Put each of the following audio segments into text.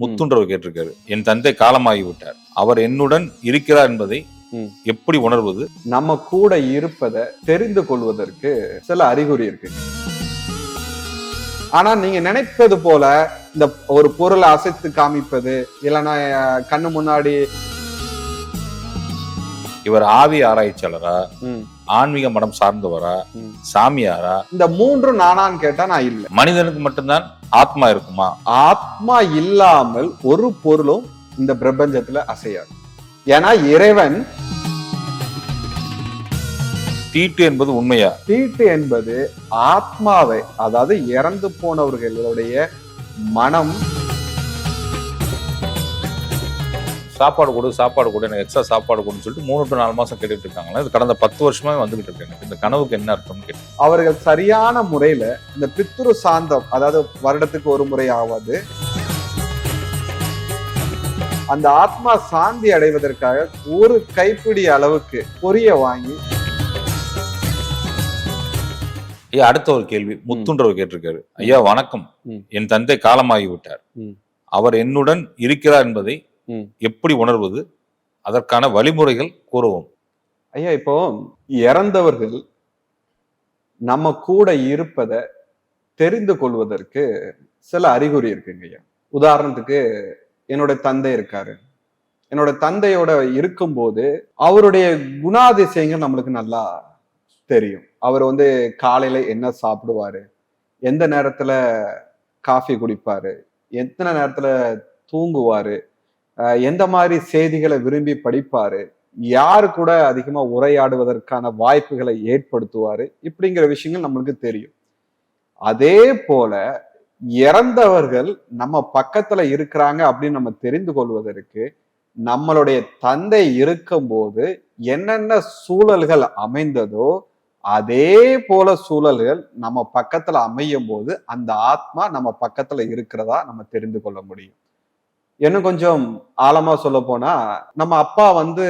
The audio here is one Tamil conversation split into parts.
முத்துன்றவர் கேட்டிருக்காரு. என் தந்தை காலமாகி விட்டார் அவர் என்னுடன் இருக்கிறார் என்பதை. எப்படி உணர்வது? நம்ம கூட இருப்பதை தெரிந்து கொள்வதற்கு சில அறிகுறி இருக்கு. ஆனா நீங்க நினைப்பது போல இந்த ஒரு பொருளை அசைத்து காமிப்பது இல்லைன்னா கண்ணு முன்னாடி இவர் ஆவி ஆராய்ச்சியாளரா? ஆன்மீக மடம் சார்ந்தவரா. சாமியாரா? இந்த மூன்று நானான்னு கேட்டா நான் இல்லை. மனிதனுக்கு மட்டும்தான் ஆத்மா இருக்குமா? ஆத்மா இல்லாமல் ஒரு பொருளும் இந்த பிரபஞ்சத்துல அசையாது. ஏன்னா இறைவன் தீட்டு என்பது உண்மையா? தீட்டு என்பது ஆத்மாவை அதாவது இறந்து போனவர்களுடைய மனம் சாப்பாடு கொடு சாப்பாடு கொடு எனக்கு எக்ஸ்ட்ரா சாப்பாடு கொடுன்னு சொல்லிட்டு மூணு டு நாலு மாசம் கேட்டுட்டு இருக்காங்களா. இது கடந்த பத்து வருஷமாவே வந்துகிட்டு இருக்கு எனக்கு. இந்த கனவுக்கு என்ன அர்த்தம்னு கேட்டேன் அவர்கள் சரியான முறையில இந்த பித்ரு சாந்தம் அதாவது வருடத்துக்கு ஒரு முறை ஆவது. அந்த ஆத்மா சாந்தி அடைவதற்காக ஒரு கைப்பிடி அளவுக்கு பொரிய வாங்கி ஐயா அடுத்த ஒரு கேள்வி. முத்துன்றவர் கேட்டிருக்காரு. ஐயா வணக்கம். என் தந்தை காலமாகி விட்டார். அவர் என்னுடன் இருக்கிறார் என்பதை. எப்படி உணர்வது? அதற்கான வழிமுறைகள் கூறவும். ஐயா இப்போ இறந்தவர்கள் நம்ம கூட இருப்பதை தெரிந்து கொள்வதற்கு சில அறிகுறி இருக்குங்க ஐயா. உதாரணத்துக்கு என்னோட தந்தை இருக்காரு. என்னோட தந்தையோட இருக்கும்போது அவருடைய குணாதிசயங்கள் நம்மளுக்கு நல்லா தெரியும். அவர் வந்து காலையில என்ன சாப்பிடுவாரு? எந்த நேரத்துல காஃபி குடிப்பாரு? எத்தனை நேரத்துல தூங்குவாரு? எந்த மாதிரி செய்திகளை விரும்பி படிப்பாரு? யாரு கூட அதிகமா உரையாடுவதற்கான வாய்ப்புகளை ஏற்படுத்துவாரு? இப்படிங்கிற விஷயங்கள் நம்மளுக்கு தெரியும். அதே போல இறந்தவர்கள் நம்ம பக்கத்துல இருக்கிறாங்க அப்படின்னு நம்ம தெரிந்து கொள்வதற்கு நம்மளுடைய தந்தை இருக்கும்போது என்னென்ன சூழல்கள் அமைந்ததோ அதே போல சூழல்கள் நம்ம பக்கத்துல அமையும் போது அந்த ஆத்மா நம்ம பக்கத்துல இருக்கிறதா நம்ம தெரிந்து கொள்ள முடியும். இன்னும் கொஞ்சம் ஆழமா சொல்ல போனா நம்ம அப்பா வந்து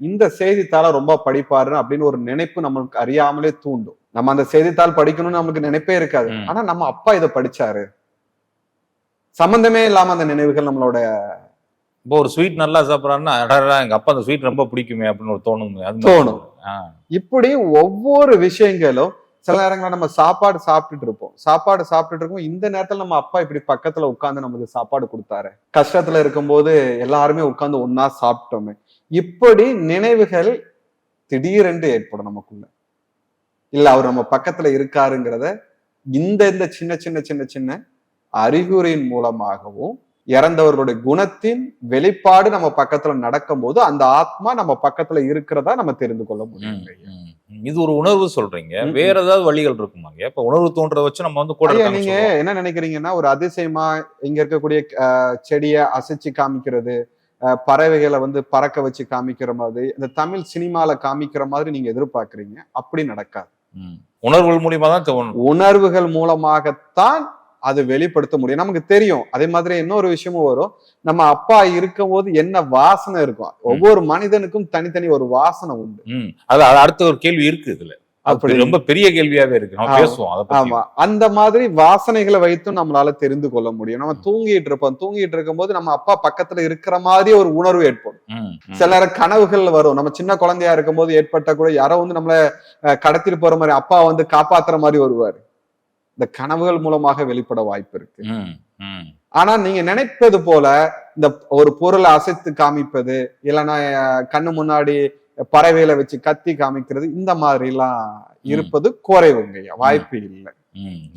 இந்த செய்தித்தாளை ரொம்ப படிப்பாரு அப்படின்னு ஒரு நினைப்பு நம்மளுக்கு அறியாமலே தூண்டும் நம்ம அந்த செய்தித்தாள் படிக்கணும்னு நமக்கு நினைப்பே இருக்காது. ஆனா நம்ம அப்பா இதை படிச்சாரு சம்பந்தமே இல்லாம அந்த நினைவுகள் நம்மளோட இப்போ ஒரு ஸ்வீட் நல்லா சாப்பிட்றாருன்னா அடடா எங்க அப்பா அந்த ஸ்வீட் ரொம்ப பிடிக்குமே அப்படின்னு ஒரு தோணும். தோணும். இப்படி ஒவ்வொரு விஷயங்களும் சில நேரங்களில் நம்ம சாப்பாடு சாப்பிட்டுட்டு இருப்போம். சாப்பாடு சாப்பிட்டுட்டு இருக்கோம். இந்த நேரத்துல நம்ம அப்பா இப்படி பக்கத்துல உட்கார்ந்து நமக்கு சாப்பாடு கொடுத்தாரு. கஷ்டத்துல இருக்கும்போது எல்லாருமே உட்கார்ந்து ஒன்னா சாப்பிட்டோமே. இப்படி நினைவுகள் திடீரென்று ஏற்படும் நமக்குள்ள. இல்ல அவர் நம்ம பக்கத்துல இருக்காருங்கிறத இந்த இந்த சின்ன சின்ன சின்ன சின்ன அறிகுறியின் மூலமாகவும் இறந்தவர்களுடைய குணத்தின் வெளிப்பாடு நம்ம பக்கத்துல நடக்கும்போது அந்த ஆத்மா நம்ம பக்கத்துல இருக்கிறதா நம்ம தெரிந்து கொள்ள முடியும். இது ஒரு உணர்வு சொல்றீங்க. வேற ஏதாவது வழிகள் இருக்குமாங்க இப்ப உணர்வு தோன்றதை வச்சு நம்ம வந்து கூட நீங்க. என்ன நினைக்கிறீங்கன்னா ஒரு அதிசயமா இங்க இருக்கக்கூடிய செடியை அசைச்சு காமிக்கிறது பறவைகளை வந்து பறக்க வச்சு காமிக்கிற மாதிரி இந்த தமிழ் சினிமால காமிக்கிற மாதிரி நீங்க எதிர்பார்க்கறீங்க. அப்படி நடக்காது. உணர்வுகள் மூலியமா தான் உணர்வுகள் மூலமாகத்தான் அது வெளிப்படுத்த முடியும். நமக்கு தெரியும். அதே மாதிரி இன்னொரு விஷயமும் வரும். நம்ம அப்பா இருக்கும்போது என்ன வாசனை இருக்கும்? ஒவ்வொரு மனிதனுக்கும் தனித்தனி ஒரு வாசனை உண்டு. அது அடுத்த ஒரு கேள்வி இருக்கு இதுல. அப்படி. ரொம்ப பெரிய கேள்வியாவே இருக்கு. நம்ம ஆமா. பேசுவோம் அந்த மாதிரி வாசனைகளை வைத்தும் நம்மளால தெரிந்து கொள்ள முடியும். நம்ம தூங்கிட்டு இருப்போம். தூங்கிட்டு இருக்கும்போது நம்ம அப்பா பக்கத்துல இருக்கிற மாதிரி ஒரு உணர்வு ஏற்படும். சில நேரம் கனவுகள் வரும். நம்ம சின்ன குழந்தையா இருக்கும்போது ஏற்பட்ட கூட யாரோ வந்து நம்மள கடத்திட்டு போற மாதிரி அப்பா வந்து காப்பாத்துற மாதிரி வருவாரு. இந்த கனவுகள் மூலமாக வெளிப்பட வாய்ப்பு இருக்கு. ஆனா நீங்க நினைப்பது போல இந்த ஒரு பொருளை அசைத்து காமிப்பது இல்லைன்னா கண்ணு முன்னாடி பறவைகளை வச்சு கத்தி காமிக்கிறது இந்த மாதிரி எல்லாம் இருப்பது குறைவுங்க வாய்ப்பு இல்லை.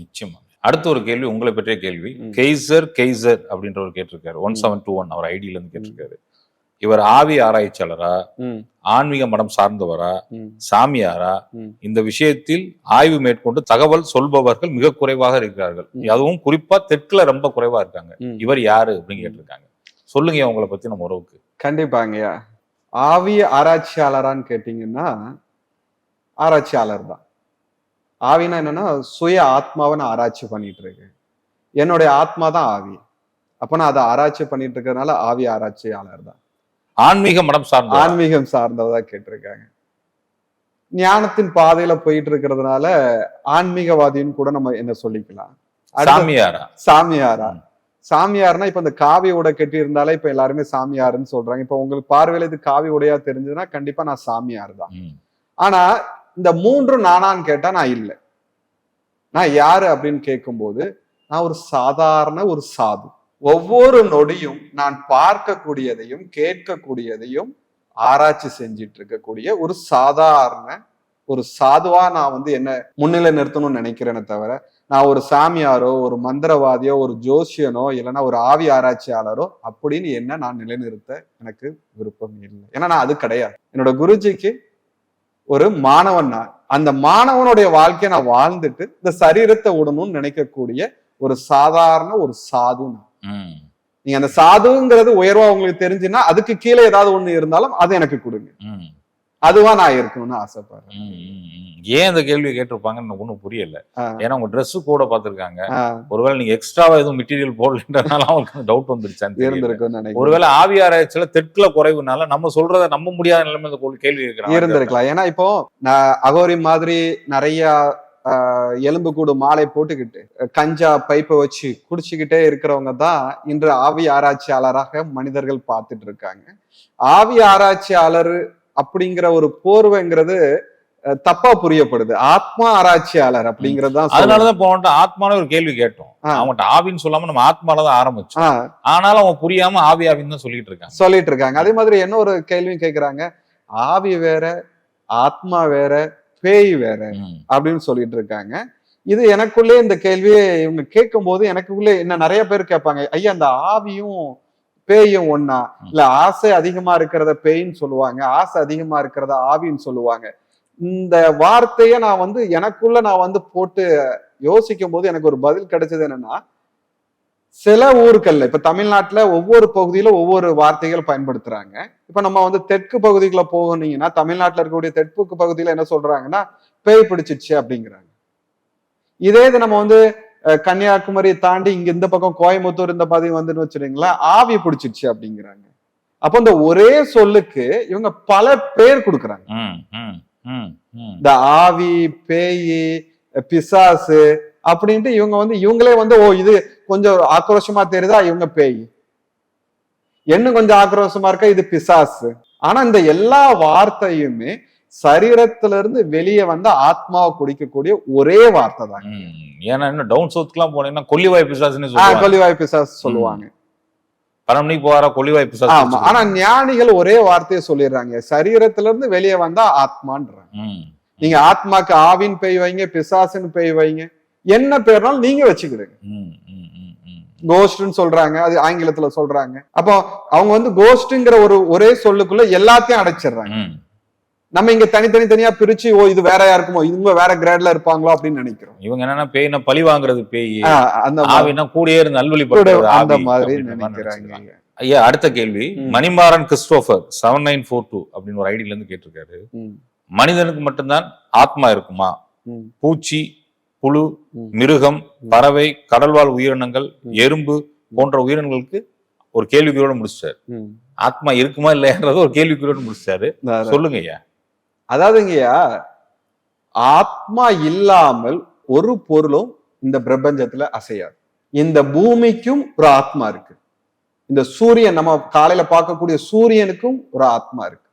நிச்சயமா. அடுத்த ஒரு கேள்வி உங்களை பற்றிய கேள்வி. கெய்சர் கெய்சர் அப்படின்றவர் கேட்டிருக்காரு. ஒன் செவன் டூ ஒன் அவர் ஐடியில இருந்து கேட்டிருக்காரு. இவர் ஆவி ஆராய்ச்சியாளரா ஆன்மீக மடம் சார்ந்தவரா சாமியாரா. இந்த விஷயத்தில் ஆய்வு மேற்கொண்டு தகவல் சொல்பவர்கள் மிக குறைவாக இருக்கிறார்கள். அதுவும் குறிப்பா தெற்குல ரொம்ப குறைவா இருக்காங்க. இவர் யாரு அப்படின்னு கேட்டிருக்காங்க. சொல்லுங்க உங்களை பத்தி நம்ம உறவுக்கு. கண்டிப்பாங்கய்யா ஆவி ஆராய்ச்சியாளரான்னு கேட்டீங்கன்னா ஆராய்ச்சியாளர் தான் ஆவினா என்னன்னா சுய ஆத்மாவை நான் ஆராய்ச்சி பண்ணிட்டு இருக்கேன். என்னுடைய ஆத்மா தான் ஆவி. அப்ப நான் அதை ஆராய்ச்சி பண்ணிட்டு இருக்கிறதுனால ஆவி ஆராய்ச்சியாளர் தான் ஆன்மீக மடம் சார்ந்த ஆன்மீகம் சார்ந்ததா கேட்டிருக்காங்க. ஞானத்தின் பாதையில போயிட்டு இருக்கிறதுனால ஆன்மீகவாதின்னு கூட நம்ம என்ன சொல்லிக்கலாம். சாமியாரா? சாமியாரா? சாமியார்னா இப்ப இந்த காவி உடை கட்டி இருந்தாலே இப்ப எல்லாருமே சாமியாருன்னு சொல்றாங்க. இப்ப உங்களுக்கு பார்வையில இது காவி உடையா தெரிஞ்சதுன்னா கண்டிப்பா நான் சாமியார் தான். ஆனா இந்த மூன்று நானான்னு கேட்டா நான் இல்லை. நான் யாரு அப்படின்னு கேட்கும்போது நான் ஒரு சாதாரண ஒரு சாது. ஒவ்வொரு நொடியும் நான் பார்க்கக்கூடியதையும் கேட்கக்கூடியதையும் ஆராய்ச்சி செஞ்சிட்டு இருக்கக்கூடிய ஒரு சாதாரண ஒரு சாதுவா நான் வந்து என்ன முன்னிலை நிறுத்தணும்னு நினைக்கிறேனே தவிர நான் ஒரு சாமியாரோ ஒரு மந்திரவாதியோ ஒரு ஜோசியனோ இல்லைன்னா ஒரு ஆவி ஆராய்ச்சியாளரோ அப்படின்னு என்ன நான் நிலைநிறுத்த எனக்கு விருப்பம் இல்லை. ஏன்னா நான் அது கிடையாது. என்னோட குருஜிக்கு ஒரு மாணவன் நான். அந்த மாணவனுடைய வாழ்க்கையை நான் வாழ்ந்துட்டு இந்த சரீரத்தை விடணும்னு நினைக்கக்கூடிய ஒரு சாதாரண ஒரு சாது நான். நீங்க அந்த சாதுங்கிறது உயர்வா உங்களுக்கு தெரிஞ்சுன்னா அதுக்கு கீழே ஏதாவது ஒண்ணு இருந்தாலும் அது எனக்கு கொடுங்க. அதுவா நான் இருக்கணும்னு ஆசைப்படுறேன். ஏன் இந்த கேள்வியை கேட்டிருப்பாங்கன்னு எனக்கு ஒன்றும் புரியல. ஏன்னா உங்க Dress கூட பார்த்திருக்காங்க. ஒருவேளை நீங்க எக்ஸ்ட்ராவா எதுவும் மெட்டீரியல் போடலன்றனால அவங்களுக்கு டவுட் வந்துருச்சான்னு ஒருவேளை ஆவி ஆராய்ச்சியில தெற்குல குறைவுனால நம்ம சொல்றத நம்ப முடியாத நிலைமை இந்த கொள்- கேள்வி இருக்கிறாங்க இருந்திருக்கலாம். ஏன்னா இப்போ நான் அகோரி மாதிரி நிறைய ஆஹ், எலும்புக்கூடு மாலை போட்டுக்கிட்டு கஞ்சா பைப்பை வச்சு குடிச்சுக்கிட்டே இருக்கிறவங்க தான் இன்று ஆவி ஆராய்ச்சியாளராக மனிதர்கள் பார்த்துட்டு இருக்காங்க. ஆவி ஆராய்ச்சியாளர் அப்படிங்கிற ஒரு போர்வைங்கிறது தப்பா புரியப்படுது. ஆத்மா ஆராய்ச்சியாளர் அப்படிங்கிறது தான். அதனாலதான் போனோம் ஆத்மால ஒரு கேள்வி கேட்டோம். அவங்ககிட்ட ஆவின்னு சொல்லாம நம்ம ஆத்மால தான் ஆரம்பிச்சோம். ஆனாலும் அவங்க புரியாம ஆவி ஆவின்னு தான் சொல்லிட்டு இருக்காங்க. சொல்லிட்டு இருக்காங்க. அதே மாதிரி என்ன ஒரு கேள்வியும் கேட்கிறாங்க ஆவி வேற ஆத்மா வேற பேய் வேற. அப்படின்னு சொல்லிட்டு இருக்காங்க. இது எனக்குள்ளே இந்த கேள்வியை இவங்க கேட்கும் போது எனக்குள்ளே என்ன நிறைய பேர் கேட்பாங்க. ஐயா அந்த ஆவியும் பேயும் ஒண்ணா? இல்ல ஆசை அதிகமா இருக்கிறத பேயின்னு சொல்லுவாங்க ஆசை அதிகமா இருக்கிறத ஆவின்னு சொல்லுவாங்க. இந்த வார்த்தையை நான் வந்து எனக்குள்ள நான் வந்து போட்டு யோசிக்கும் போது எனக்கு ஒரு பதில் கிடைச்சது என்னன்னா சில ஊர்கள்ல இப்ப தமிழ்நாட்டுல ஒவ்வொரு பகுதியில ஒவ்வொரு வார்த்தைகள் பயன்படுத்துறாங்க. இப்ப நம்ம வந்து தெற்கு பகுதிக்குள்ள போனீங்கன்னா தமிழ்நாட்டுல இருக்கக்கூடிய தெற்கு பகுதியில என்ன சொல்றாங்கன்னா பேய் பிடிச்சிச்சு அப்படிங்கிறாங்க. இதே இது நம்ம வந்து கன்னியாகுமரி தாண்டி இங்க இந்த பக்கம் கோயம்புத்தூர் இந்த பகுதி வந்துன்னு வச்சுருங்களேன் ஆவி பிடிச்சிருச்சு அப்படிங்கிறாங்க. அப்போ இந்த ஒரே சொல்லுக்கு இவங்க பல பேர் கொடுக்குறாங்க. இந்த ஆவி பேய் பிசாசு அப்படின்ட்டு இவங்க வந்து இவங்களே வந்து ஓ இது கொஞ்சம் ஆக்ரோஷமா தெரியுதா? இவங்க பேய். இன்னும் கொஞ்சம் ஆக்ரோஷமா இருக்கா? இது பிசாசு. ஆனா இந்த எல்லா வார்த்தையுமே சரீரத்துல இருந்து வெளியே வந்த ஆத்மாவை குடிக்கக்கூடிய ஒரே வார்த்தை தான். ஏன்னா இன்னும் டவுன் சவுத்துக்குலாம் போனீங்கன்னா கொல்லிவாய் பிசாசுன்னு சொல்லுவாங்க. கொல்லிவாய் பிசாசு சொல்லுவாங்க. பன்னெண்டு மணிக்கு போற கொல்லிவாய் பிசாசு ஆமா. ஆனா ஞானிகள் ஒரே வார்த்தையை சொல்லிடுறாங்க. சரீரத்துல இருந்து வெளியே வந்தா ஆத்மான்றாங்க. நீங்க ஆத்மாக்கு ஆவின் பெய் வைங்க பிசாசுன்னு பெய் வைங்க. என்ன பேர்னாலும் நீங்க வச்சுக்கிடுங்க. கோஸ்ட்னு சொல்றாங்க அது ஆங்கிலத்துல சொல்றாங்க. அப்போ அவங்க வந்து கோஸ்ட்ங்கிற ஒரு ஒரே சொல்லுக்குள்ள எல்லாத்தையும் அடைச்சிடுறாங்க. நம்ம இங்க தனித்தனி தனியா பிரிச்சு ஓ இது வேற யாருக்குமோ இவங்க வேற கிரேட்ல இருப்பாங்களோ? அப்படின்னு நினைக்கிறோம். இவங்க என்னன்னா பேய்னா பழி வாங்குறது பேய். அந்த ஆவினா கூடயே இருந்து நல்வழிப்படுறது அந்த மாதிரி நினைக்கிறாங்க. ஐயா அடுத்த கேள்வி. Manimaran Christopher seven nine four two அப்படின்னு ஒரு ஐடியில இருந்து கேட்டிருக்காரு. மனிதனுக்கு மட்டும்தான் ஆத்மா இருக்குமா? பூச்சி புழு. மிருகம். பறவை கடல்வாழ் உயிரினங்கள். எறும்பு போன்ற உயிரினங்களுக்கு ஒரு கேள்விக்குறியோட முடிச்சிட்டாரு. ஆத்மா இருக்குமா இல்லையன்றது ஒரு கேள்விக்குறியோட முடிச்சிட்டாரு. சொல்லுங்க ஐயா அதாவதுங்கய்யா ஆத்மா இல்லாமல் ஒரு பொருளும் இந்த பிரபஞ்சத்துல அசையாது இந்த பூமிக்கும் ஒரு ஆத்மா இருக்கு இந்த சூரியன் நம்ம காலையில பார்க்கக்கூடிய சூரியனுக்கும் ஒரு ஆத்மா இருக்கு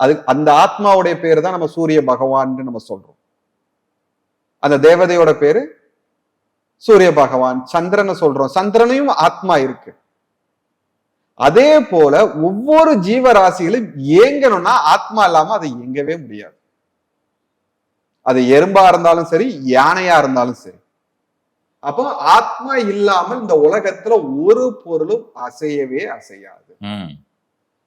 அது அந்த ஆத்மாவுடைய பேரு தான் நம்ம சூரிய பகவான் நம்ம சொல்றோம் அந்த தேவதையோட பேரு சூரிய பகவான் சந்திரனை சொல்றோம். சந்திரனையும் ஆத்மா இருக்கு. அதே போல ஒவ்வொரு ஜீவராசிகளும் இயங்கணும்னா ஆத்மா இல்லாம அது இயங்கவே முடியாது. அது எறும்பா இருந்தாலும் சரி யானையா இருந்தாலும் சரி. அப்போ ஆத்மா இல்லாமல் இந்த உலகத்துல ஒரு பொருளும் அசையவே அசையாது.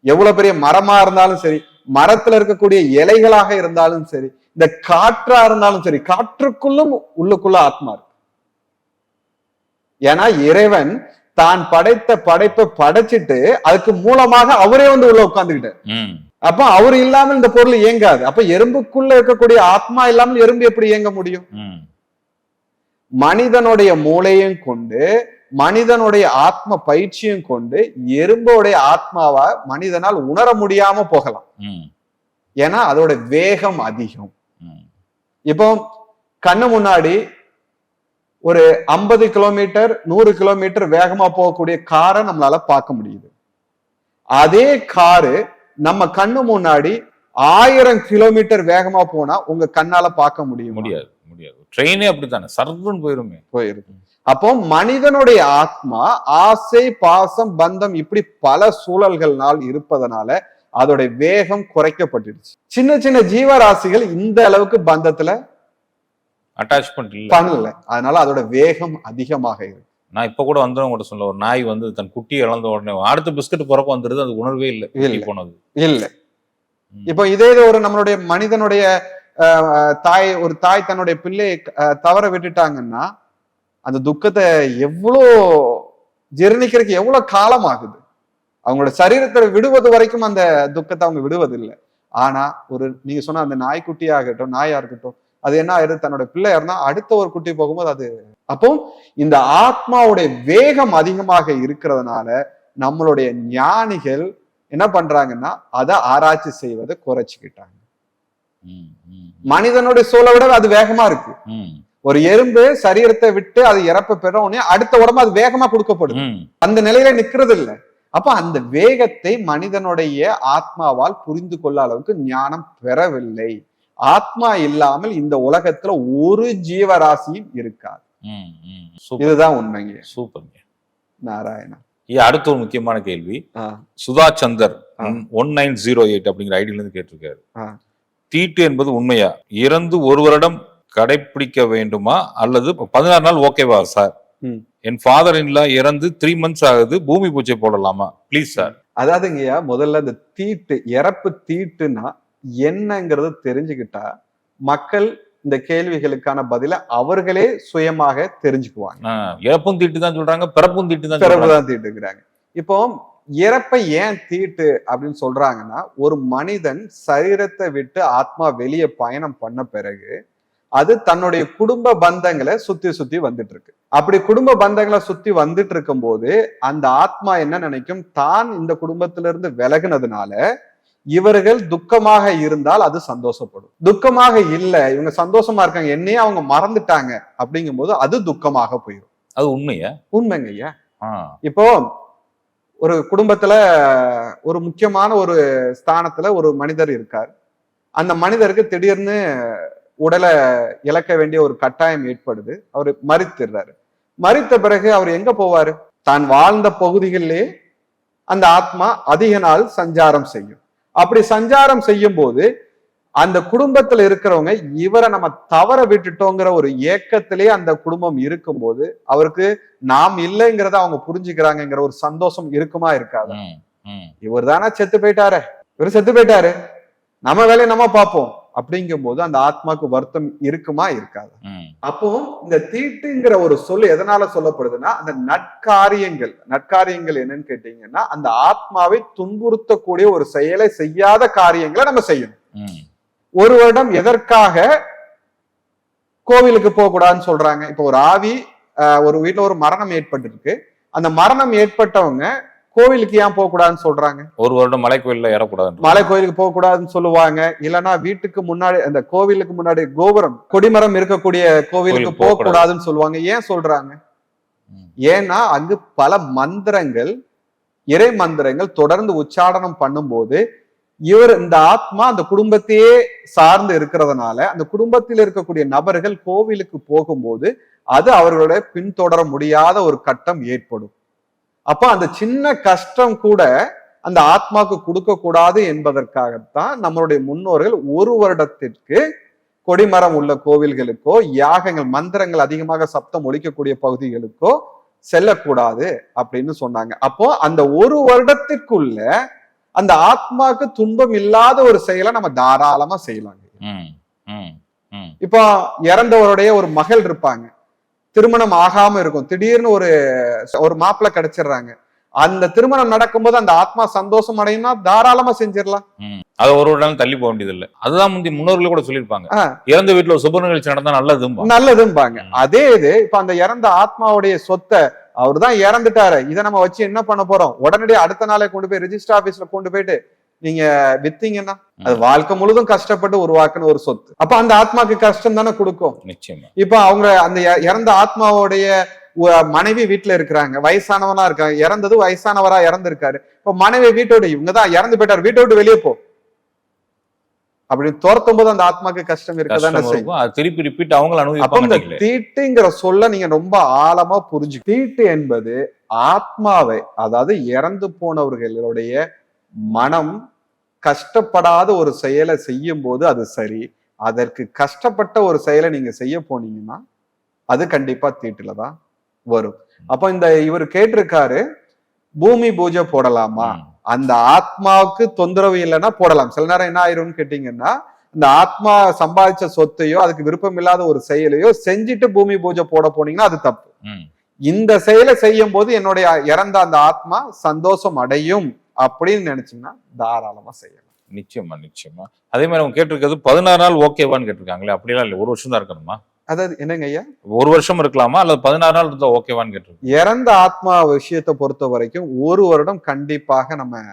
எவ்வளவு பெரிய மரமா இருந்தாலும் சரி மரத்துல இருக்கக்கூடிய இலைகளாக இருந்தாலும் சரி இந்த காற்றா இருந்தாலும் சரி காற்றுக்குள்ளும் உள்ளுக்குள்ள ஆத்மா இருக்கு. ஏன்னா இறைவன் தான் படைத்த படைப்பை படைச்சிட்டு அதுக்கு மூலமாக அவரே வந்து உள்ள உட்கார்ந்துக்கிட்டார். ம். அப்ப அவர் இல்லாமல் இந்த பொருள் இயங்காது. அப்ப எறும்புக்குள்ள இருக்கக்கூடிய ஆத்மா இல்லாமல் எறும்பு எப்படி இயங்க முடியும்? மனிதனுடைய மூளையும் கொண்டு மனிதனுடைய ஆத்ம பயிற்சியும் கொண்டு எறும்போடைய ஆத்மாவை மனிதனால் உணர முடியாம போகலாம். ஏன்னா அதோட வேகம் அதிகம். இப்போ கண்ணு முன்னாடி ஒரு ஐம்பது கிலோமீட்டர் நூறு கிலோமீட்டர் வேகமா போகக்கூடிய காரை நம்மளால பார்க்க முடியுது. அதே காரு நம்ம கண்ணு முன்னாடி ஆயிரம் கிலோமீட்டர் வேகமா போனா உங்க கண்ணால பார்க்க முடியும்? முடியாது முடியாது. ட்ரெயினே அப்படித்தானே? சர்வன் போயிருமே. போயிருக்கு அப்போ மனிதனுடைய ஆத்மா ஆசை பாசம் பந்தம் இப்படி பல சூழல்கள்னால் இருப்பதனால அதோட வேகம் குறைக்கப்பட்டுடுச்சு. சின்ன சின்ன ஜீவராசிகள் இந்த அளவுக்கு பந்தத்துல அட்டாச்மெண்ட் பண்ணல. அதனால அதோட வேகம் அதிகமாக இருக்கு. நான் இப்ப கூட வந்தவங்க கூட சொல்ல ஒரு நாய் வந்து தன் குட்டியை இழந்த உடனே அடுத்த பிஸ்கட் பிறக்க வந்துருது அது உணர்வே இல்லை. குட்டி. போனது. இல்ல. இப்போ இதே இது ஒரு நம்மளுடைய மனிதனுடைய தாய் ஒரு தாய் தன்னுடைய பிள்ளையை தவற விட்டுட்டாங்கன்னா அந்த துக்கத்தை எவ்வளோ ஜீரணிக்கிறதுக்கு எவ்வளவு காலம் ஆகுது அவங்களோட சரீரத்தை விடுவது வரைக்கும் அந்த துக்கத்தை அவங்க விடுவதில்லை. ஆனா ஒரு நீங்க சொன்ன அந்த நாய்க்குட்டி ஆகட்டும் நாயா இருக்கட்டும் அது என்ன ஆயிடுது? தன்னோட பிள்ளையா இருந்தா அடுத்த ஒரு குட்டி போகும்போது அது அப்போ இந்த ஆத்மாவுடைய வேகம் அதிகமாக இருக்கிறதுனால நம்மளுடைய ஞானிகள் என்ன பண்றாங்கன்னா அதை ஆராய்ச்சி செய்வதை குறைச்சிக்கிட்டாங்க. மனிதனுடைய சூழலை விட அது வேகமா இருக்கு. ஒரு எறும்பு சரீரத்தை விட்டு அது இறப்ப பெற உடனே அடுத்த உடம்பு அது வேகமா கொடுக்கப்படுது. ம். அந்த நிலையில நிக்கிறது இல்ல அப்ப அந்த வேகத்தை மனிதனுடைய ஆத்மாவால் புரிந்து கொள்ள அளவுக்கு ஞானம் பெறவில்லை. ஆத்மா இல்லாமல் இந்த உலகத்துல ஒரு ஜீவராசியும் இருக்காது. இதுதான் உண்மைங்க. சூப்பர்ங்க. நாராயணா ஐயா, அடுத்த ஒரு முக்கியமான கேள்வி. Sudha Chandar. One nine zero eight அப்படிங்கிற ஐடியில இருந்து கேட்டிருக்காரு. தீட்டு என்பது உண்மையா? இறந்து ஒரு வருடம் கடைபிடிக்க வேண்டுமா? அல்லது பதினாறு நாள் ஓகேவா சார். என் ஃபாதர் இன்லா இறந்து த்ரீ மந்த்ஸ் ஆகுது பூமி பூஜை போடலாமா? ப்ளீஸ் சார் அதாவதுங்கய்யா முதல்ல இந்த தீட்டு இறப்பு தீட்டுனா என்னங்கிறத தெரிஞ்சுக்கிட்டா மக்கள் இந்த கேள்விகளுக்கான பதில அவர்களே சுயமாக தெரிஞ்சுக்குவாங்க. இறப்பும் தீட்டு தான் சொல்றாங்க பிறப்பும் தீட்டு தான் சொல்றாங்க. பிறகுதான் தீட்டுங்கிறாங்க. இப்போ இறப்பை ஏன் தீட்டு அப்படின்னு சொல்றாங்கன்னா ஒரு மனிதன் சரீரத்தை விட்டு ஆத்மா வெளியே பயணம் பண்ண பிறகு அது தன்னுடைய குடும்ப பந்தங்களை சுத்தி சுத்தி வந்துட்டு இருக்கு அப்படி குடும்ப பந்தங்களை சுத்தி வந்துட்டு இருக்கும்போது அந்த ஆத்மா என்ன நினைக்கும்? தான் இந்த குடும்பத்திலிருந்து விலகுனதுனால இவர்கள் துக்கமாக இருந்தால் அது சந்தோஷப்படும். துக்கமாக இல்ல இவங்க சந்தோஷமா இருக்காங்க என்னையே அவங்க மறந்துட்டாங்க அப்படிங்கும்போது அது துக்கமாக போயிடும் அது உண்மையா? உண்மைங்க ஐயா. இப்போ ஒரு குடும்பத்துல ஒரு முக்கியமான ஒரு ஸ்தானத்துல ஒரு மனிதர் இருக்கார். அந்த மனிதருக்கு திடீர்னு உடலை இழக்க வேண்டிய ஒரு கட்டாயம் ஏற்படுது. அவர் மறித்துடுறாரு மறித்த பிறகு அவர் எங்க போவாரு? தான் வாழ்ந்த பகுதிகளிலே அந்த ஆத்மா அதிக நாள் சஞ்சாரம் செய்யும். அப்படி சஞ்சாரம் செய்யும் போது அந்த குடும்பத்துல இருக்கிறவங்க இவரை நம்ம தவற விட்டுட்டோங்கிற ஒரு ஏக்கத்திலே அந்த குடும்பம் இருக்கும்போது அவருக்கு நாம் இல்லைங்கிறத அவங்க புரிஞ்சுக்கிறாங்கங்கிற ஒரு சந்தோஷம் இருக்குமா இருக்காது. இவர் தானே செத்து போயிட்டாரு. இவர் செத்து போயிட்டாரு. நம்ம வேலையை நம்ம பார்ப்போம். அப்படிங்கும்போது அந்த ஆத்மாக்கு வருத்தம் இருக்குமா இருக்காது. அப்போ இந்த தீட்டுங்கிற ஒரு சொல் எதனால சொல்லப்படுதுன்னா அந்த நற்காரியங்கள். நற்காரியங்கள் என்னன்னு கேட்டீங்கன்னா அந்த ஆத்மாவை துன்புறுத்தக்கூடிய ஒரு செயலை செய்யாத காரியங்களை நம்ம செய்யணும். ஒரு வருடம் எதற்காக கோவிலுக்கு போக கூடாதுன்னு சொல்றாங்க. இப்போ ஒரு ஆவி ஒரு வீட்டுல ஒரு மரணம் ஏற்பட்டிருக்கு. அந்த மரணம் ஏற்பட்டவங்க கோவிலுக்கு ஏன் போக கூடாதுன்னு சொல்றாங்க? ஒரு வருடம் மலை கோயில்ல ஏறக்கூடாது மலை கோயிலுக்கு போக கூடாதுன்னு சொல்லுவாங்க. இல்லைன்னா வீட்டுக்கு முன்னாடி அந்த கோவிலுக்கு முன்னாடி கோபுரம் கொடிமரம் இருக்கக்கூடிய கோவிலுக்கு கோவிலுக்கு போக போகக்கூடாது. கூடாதுன்னு சொல்லுவாங்க. ஏன் சொல்றாங்க. ஏன்னா அங்கு பல மந்திரங்கள் இறை மந்திரங்கள் தொடர்ந்து உச்சாடனம் பண்ணும்போது இவர் இந்த ஆத்மா அந்த குடும்பத்தையே சார்ந்து இருக்கிறதுனால அந்த குடும்பத்தில் இருக்கக்கூடிய நபர்கள் கோவிலுக்கு போகும்போது அது அவர்களுடைய பின்தொடர முடியாத ஒரு கட்டம் ஏற்படும். அப்ப அந்த சின்ன கஷ்டம் கூட அந்த ஆத்மாக்கு கொடுக்க கூடாது என்பதற்காகத்தான் நம்மளுடைய முன்னோர்கள் ஒரு வருடத்திற்கு கொடிமரம் உள்ள கோவில்களுக்கோ யாகங்கள் மந்திரங்கள் அதிகமாக சப்தம் ஒலிக்கக்கூடிய பகுதிகளுக்கோ செல்லக்கூடாது அப்படின்னு சொன்னாங்க. அப்போ அந்த ஒரு வருடத்திற்குள்ள அந்த ஆத்மாக்கு துன்பம் இல்லாத ஒரு செயலை நம்ம தாராளமா செய்யலாங்க. இப்போ இறந்தவருடைய ஒரு மகள் இருப்பாங்க. திருமணம் ஆகாம இருக்கும். திடீர்னு ஒரு ஒரு மாப்பிள்ளை கிடைச்சிடுறாங்க. அந்த திருமணம் நடக்கும்போது அந்த ஆத்மா சந்தோஷம் அடையும்னா தாராளமா செஞ்சிடலாம். அது ஒரு வருடம் தள்ளி போக வேண்டியது இல்ல அதுதான் முந்தி முன்னோர்கள் கூட சொல்லியிருப்பாங்க. இறந்த வீட்டுல ஒரு சுப நிகழ்ச்சி நடந்தா நல்லதும்பா நல்லதும்பாங்க. அதே இது இப்ப அந்த இறந்த ஆத்மாவுடைய சொத்தை அவர் தான் இறந்துட்டாரு. இதை நம்ம வச்சு என்ன பண்ண போறோம்? உடனடியாக அடுத்த நாளே கொண்டு போய் ரெஜிஸ்டர் ஆபீஸ்ல கொண்டு போயிட்டு நீங்க வித்தீங்கன்னா அது வாழ்க்கை முழுதும் கஷ்டப்பட்டு உருவாக்குன ஒரு சொத்து. அப்ப அந்த ஆத்மாக்கு கஷ்டம் தானே கொடுக்கும்? நிச்சயமா. இப்ப அவங்க அந்த இறந்த ஆத்மாவோடைய மனைவி வீட்டுல இருக்கிறாங்க. வயசானவனா இருக்காங்க. இறந்தது வயசானவரா இறந்திருக்காரு. இப்ப மனைவி வீட்டோட இவங்க தான் இறந்து போயிட்டாரு. வீட்டை விட்டு வெளியே போ. அப்படி துரத்தும் போது அந்த ஆத்மாக்கு கஷ்டம் இருக்கதானே செய்யும். திருப்பி ரிப்பீட் அவங்களும் அப்ப அனுபவிப்பாங்க. தீட்டுங்கிற சொல்ல நீங்க ரொம்ப ஆழமா புரிஞ்சு தீட்டு என்பது ஆத்மாவை அதாவது இறந்து போனவர்களுடைய மனம் கஷ்டப்படாத ஒரு செயலை செய்யும் போது அது சரி. அதற்கு கஷ்டப்பட்ட ஒரு செயலை நீங்க செய்ய போனீங்கன்னா அது கண்டிப்பா தீட்டுல தான் வரும். அப்ப இந்த இவர் கேட்டிருக்காரு பூமி பூஜை போடலாமா. அந்த ஆத்மாவுக்கு தொந்தரவு இல்லைன்னா போடலாம். சில நேரம் என்ன ஆயிரும்னு கேட்டீங்கன்னா இந்த ஆத்மா சம்பாதிச்ச சொத்தையோ அதுக்கு விருப்பம் இல்லாத ஒரு செயலையோ செஞ்சுட்டு பூமி பூஜை போட போனீங்கன்னா அது தப்பு. இந்த செயலை செய்யும் போது என்னுடைய இறந்த அந்த ஆத்மா சந்தோஷம் அடையும். அப்படின்னு நினைச்சீங்கன்னா தாராளமா செய்யலாம். நிச்சயமா நிச்சயமா. அதே மாதிரி அவங்க கேட்டிருக்கிறது பதினாறு நாள் ஓகேவான்னு கேட்டிருக்காங்களே அப்படிலாம் இல்லை. ஒரு வருஷம் தான் இருக்கணுமா? அதாவது என்னங்க ஐயா? ஒரு வருஷம் இருக்கலாமா? அல்லது பதினாறு நாள் இருந்தா ஓகேவான்னு கேட்டிருக்காங்க? இறந்த ஆத்மா விஷயத்தை பொறுத்த வரைக்கும் ஒரு வருடம் கண்டிப்பாக நம்ம.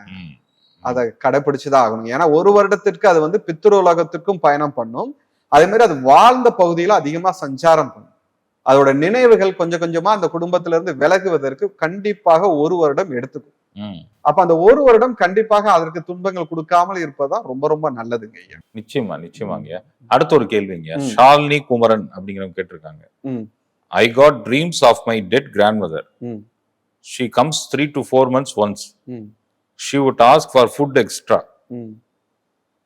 அதை கடைபிடிச்சுதான் ஆகணும். ஏன்னா ஒரு வருடத்திற்கு அது வந்து பித்ரு உலகத்திற்கும் பயணம் பண்ணும். அதே மாதிரி அது வாழ்ந்த பகுதியில அதிகமா சஞ்சாரம் பண்ணும். அதோட நினைவுகள் கொஞ்சம் கொஞ்சமா அந்த குடும்பத்துல இருந்து விலகுவதற்கு கண்டிப்பாக ஒரு வருடம் எடுத்துக்கும். அப்ப அந்த ஒரு வருடம் கண்டிப்பாக அதற்கு துன்பங்கள் கொடுக்காமல் இருப்பதுதான் ரொம்ப ரொம்ப நல்லதுங்க ஐயா நிச்சயமா நிச்சயமாங்க அடுத்த ஒரு கேள்விங்க. ஷாலினி குமரன் அப்படிங்கிறவங்க கேட்டிருக்காங்க. I got dreams of my dead grandmother. She comes three to four months once. She would ask for food extra.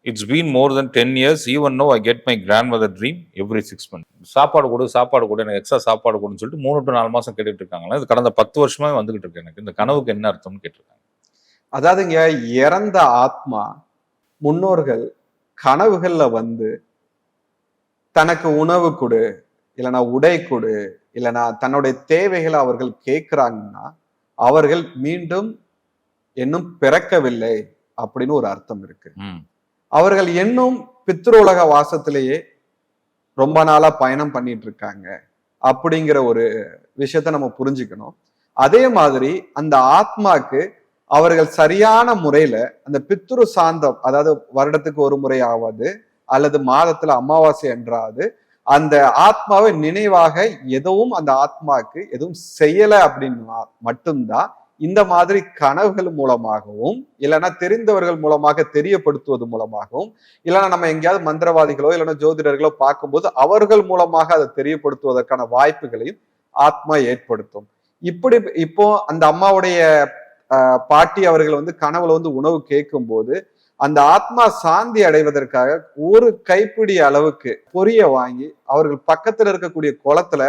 It's been more than ten years even no I get my grandmother dream every six month சாப்பாடு கொடு சாப்பாடு கொடு எனக்கு எக்ஸ்ட்ரா சாப்பாடு கொடுன்னு சொல்லிட்டு மூணு டு நாலு மாசம் கேட்டுட்டு இருக்காங்களா இது கடந்த பத்து வருஷமாவே வந்துகிட்டு இருக்கு எனக்கு. இந்த கனவுக்கு என்ன அர்த்தம்னு கேட்டிருக்காங்க. அதாவதுங்க இறந்த ஆத்மா முன்னோர்கள் கனவுகள்ல வந்து தனக்கு உணவு கொடு இல்லைன்னா உடை கொடு இல்லைன்னா தன்னுடைய தேவைகளை அவர்கள் கேட்கிறாங்கன்னா அவர்கள் மீண்டும் இன்னும் பிறக்கவில்லை அப்படின்னு ஒரு அர்த்தம் இருக்கு. அவர்கள் இன்னும் பித்ருலக வாசத்திலேயே ரொம்ப நாளா பயணம் பண்ணிட்டு இருக்காங்க அப்படிங்கிற ஒரு விஷயத்த நம்ம புரிஞ்சுக்கணும். அதே மாதிரி அந்த ஆத்மாக்கு அவர்கள் சரியான முறையில அந்த பித்ரு சாந்தம் அதாவது வருடத்துக்கு ஒரு முறை ஆவாது அல்லது மாதத்துல அமாவாசை என்றாவது அந்த ஆத்மாவை நினைவாக எதுவும் அந்த ஆத்மாக்கு எதுவும் செய்யல அப்படின்னா மட்டும்தான் இந்த மாதிரி கனவுகள் மூலமாகவும் இல்லைன்னா தெரிந்தவர்கள் மூலமாக தெரியப்படுத்துவது மூலமாகவும் இல்லைன்னா நம்ம எங்கேயாவது மந்திரவாதிகளோ இல்லைன்னா ஜோதிடர்களோ பார்க்கும்போது அவர்கள் மூலமாக அதை தெரியப்படுத்துவதற்கான வாய்ப்புகளையும் ஆத்மா ஏற்படுத்தும். இப்படி இப்போ அந்த அம்மாவுடைய பாட்டி அவர்கள் வந்து கனவுல வந்து உணவு கேட்கும்போது அந்த ஆத்மா சாந்தி அடைவதற்காக ஒரு கைப்பிடி அளவுக்கு பொரிய வாங்கி அவர்கள் பக்கத்துல இருக்கக்கூடிய குளத்துல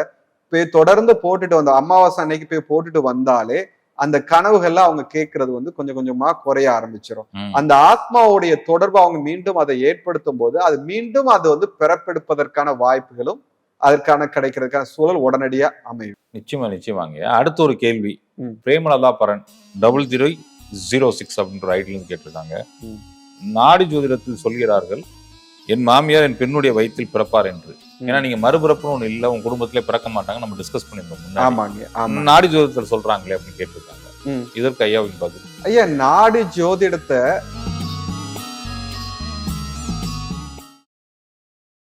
போய் தொடர்ந்து போட்டுட்டு வந்த அமாவாசை அன்னைக்கு போய் போட்டுட்டு வந்தாலே அந்த கனவுகள்ல அவங்க கேட்கறது வந்து கொஞ்சம் கொஞ்சமா குறைய ஆரம்பிச்சிடும். அந்த ஆத்மாவுடைய தொடர்பு அவங்க மீண்டும் அதை ஏற்படுத்தும் போது அது மீண்டும் அது வந்து பிறப்பெடுப்பதற்கான வாய்ப்புகளும் அதற்கான கிடைக்கிறதுக்கான சூழல் உடனடியா அமையும் நிச்சயமா நிச்சயமாங்க அடுத்த ஒரு கேள்வி. பிரேமலதா பரன் டபுள் ஜீரோ ஜீரோ சிக்ஸ் அப்படின்ற ஐடியிலிருந்து கேட்டிருக்காங்க. நாடி ஜோதிடத்தில் சொல்கிறார்கள் என் மாமியார் என் பெண்ணுடைய வயிற்றில் பிறப்பார் என்று ஏன்னா நீங்க மறுபிறப்புன்னு ஒண்ணு இல்ல உங்க குடும்பத்திலே பிறக்க மாட்டாங்க நம்ம டிஸ்கஸ் பண்ணிருந்தோம். ஆமாங்க ஆமா. நாடி ஜோதிடத்தில் சொல்றாங்களே அப்படின்னு கேட்டிருக்காங்க. இதற்கு ஐயாவின் பதில். ஐயா நாடி ஜோதிடத்தை